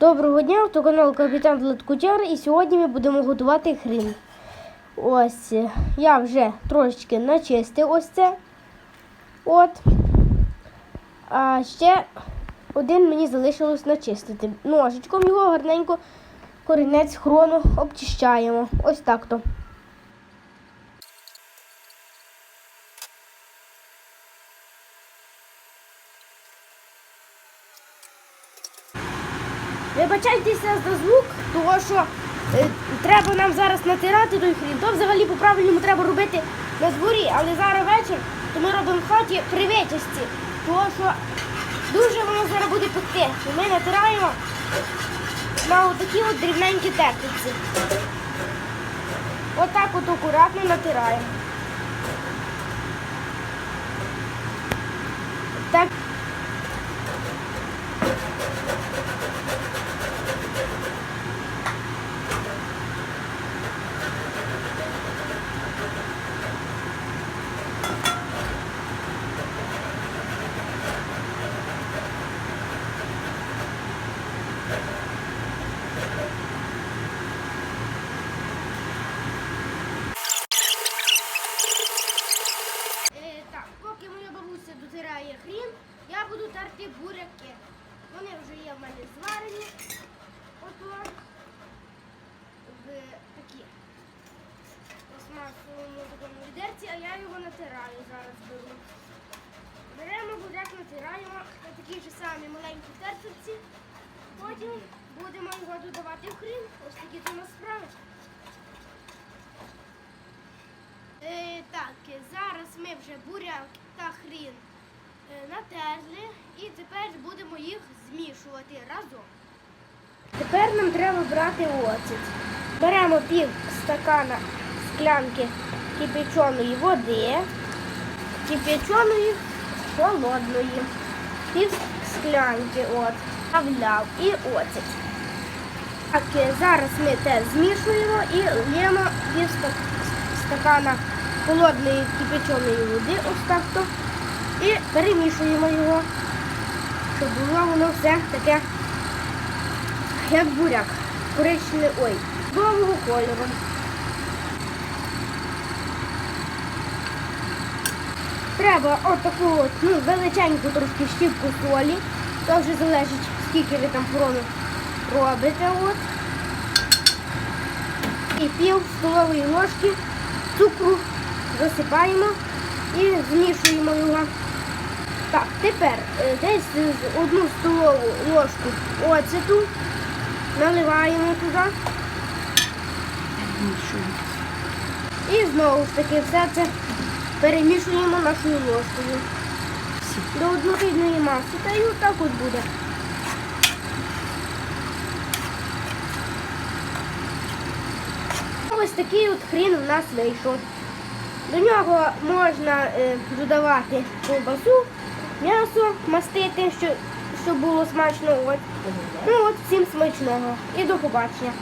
Доброго дня, канал Капітан Владкутяр і сьогодні ми будемо готувати хрін. Ось е, я вже трошечки начистив ось це. От. А ще один мені залишилось начистити. Ножичком його гарненько корінець хрону обчищаємо. Ось так то. Вибачайтеся за звук, тому що е, треба нам зараз натирати той хрін. То взагалі по-правильному треба робити на дворі, але зараз вечір, то ми робимо в хаті при витяжці, тому що дуже воно зараз буде пекти. Ми натираємо на отакі от дрібненькі тертиці. Отак от акуратно натираємо. Так. Е, так, поки моя бабуся дотирає хрін, я терти буряки. Вони вже є в мене зварені. Ото в такі пластмасовому такому відерці, а я його натираю зараз беру. Беремо буряк, натираємо на такі ж самі маленькі терцевці. Потім будемо його додавати в хрін. Ось такі це нас справи. Е, так, зараз ми вже буряк та хрін натерли і тепер будемо їх змішувати разом. Тепер нам треба брати оцет. Беремо пів стакана склянки кипяченої води, кипяченої холодної, пів склянки от, вставляв і оцет. Так, е, зараз ми те змішуємо і лємо пів стакана холодної кипяченої води, ось так. І перемішуємо його, щоб було воно все таке, як буряк, коричневий, ой, довгого кольору. Треба отаку от, ну, величеньку трошки щіпку солі. То вже залежить, скільки ви там хрону робите. От. І пів столової ложки цукру засипаємо і змішуємо його. Так, тепер е, десь одну столову ложку оцету наливаємо туди. І знову ж таки все це перемішуємо нашою ложкою. До однорідної маси. Та й отак от буде. Ось такий от хрін у нас вийшов. До нього можна е, додавати ковбасу, м'ясо, мастити, щоб, було смачно. От. Ну от всім смачного. І до побачення.